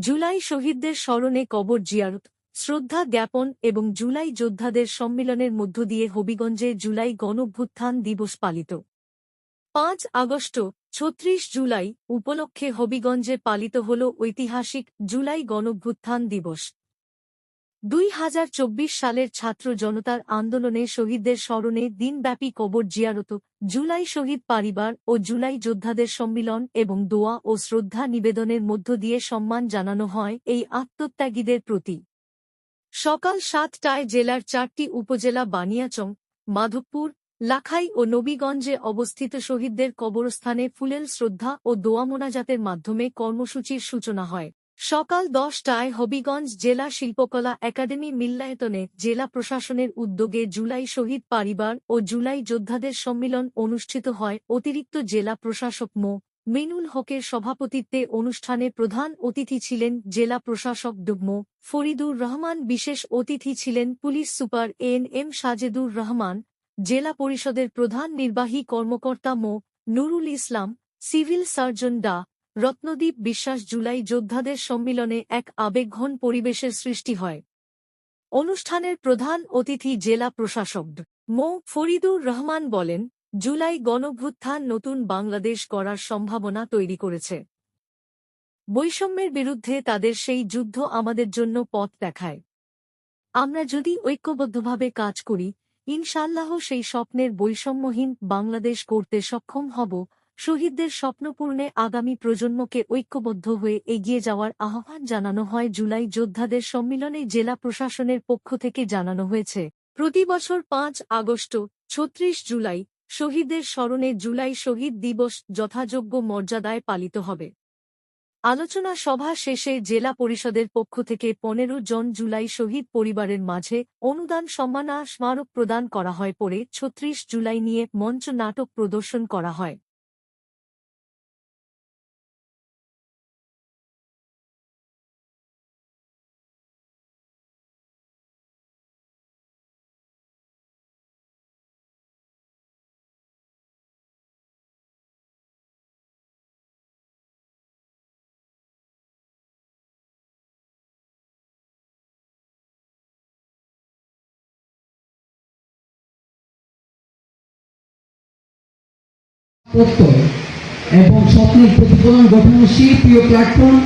জুলাই শহীদদের স্মরণে কবর জিয়ারত, শ্রদ্ধা জ্ঞাপন এবং জুলাই যোদ্ধাদের সম্মেলনের মধ্য দিয়ে হবিগঞ্জে জুলাই গণভ্যুত্থান দিবস পালিত। পাঁচ আগস্ট, ছত্রিশ জুলাই উপলক্ষে হবিগঞ্জে পালিত হল ঐতিহাসিক জুলাই গণভ্যুত্থান দিবস। দুই হাজার চব্বিশ সালের ছাত্র জনতার আন্দোলনে শহীদদের স্মরণে দিনব্যাপী কবর জিয়ারত, জুলাই শহীদ পরিবার ও জুলাই যোদ্ধাদের সম্মিলন এবং দোয়া ও শ্রদ্ধা নিবেদনের মধ্য দিয়ে সম্মান জানানো হয় এই আত্মত্যাগীদের প্রতি। সকাল সাতটায় জেলার চারটি উপজেলা বানিয়াচং, মাধবপুর, লাখাই ও নবীগঞ্জে অবস্থিত শহীদদের কবরস্থানে ফুলেল শ্রদ্ধা ও দোয়া মোনাজাতের মাধ্যমে কর্মসূচির সূচনা হয়। সকাল দশটায় হবিগঞ্জ জেলা শিল্পকলা একাডেমি মিল্লায়তনে জেলা প্রশাসনের উদ্যোগে জুলাই শহীদ পরিবার ও জুলাই যোদ্ধাদের সম্মিলন অনুষ্ঠিত হয়। অতিরিক্ত জেলা প্রশাসক মো. মিনুল হকের সভাপতিত্বে অনুষ্ঠানে প্রধান অতিথি ছিলেন জেলা প্রশাসক ডুগমো ফরিদুর রহমান, বিশেষ অতিথি ছিলেন police super N M Sajedur Rahman, জেলা পরিষদের প্রধান নির্বাহী কর্মকর্তা মো. নুরুল ইসলাম, সিভিল সার্জন ডা. রত্নদীপ বিশ্বাস জুলাই যোদ্ধাদের সম্মিলনে এক আবেগঘন পরিবেশের সৃষ্টি হয়। অনুষ্ঠানের প্রধান অতিথি জেলা প্রশাসক মো. ফরিদুর রহমান বলেন, জুলাই গণভ্যুত্থান নতুন বাংলাদেশ করার সম্ভাবনা তৈরি করেছে। বৈষম্যের বিরুদ্ধে তাদের সেই যুদ্ধ আমাদের জন্য পথ দেখায়। আমরা যদি ঐক্যবদ্ধভাবে কাজ করি ইনশাল্লাহ সেই স্বপ্নের বৈষম্যহীন বাংলাদেশ করতে সক্ষম হব শহীদদের স্বপ্নপূর্ণে আগামী প্রজন্মকে ঐক্যবদ্ধ হয়ে এগিয়ে যাওয়ার আহ্বান জানানো হয় জুলাই যোদ্ধাদের সম্মিলনে জেলা প্রশাসনের পক্ষ থেকে জানানো হয়েছে। প্রতি বছর পাঁচ আগস্ট, ছত্রিশ জুলাই, শহীদদের স্মরণে জুলাই শহীদ দিবস যথাযোগ্য মর্যাদায় পালিত হবে। আলোচনা সভা শেষে জেলা পরিষদের পক্ষ থেকে পনেরো জন জুলাই শহীদ পরিবারের মাঝে অনুদান সম্মানা স্মারক প্রদান করা হয় পরে ছত্রিশ জুলাই নিয়ে মঞ্চ নাটক প্রদর্শন করা হয়। প্রত্যয় এবং স্বপ্নের প্রতিফলন গঠনশীল প্রিয় প্ল্যাটফর্ম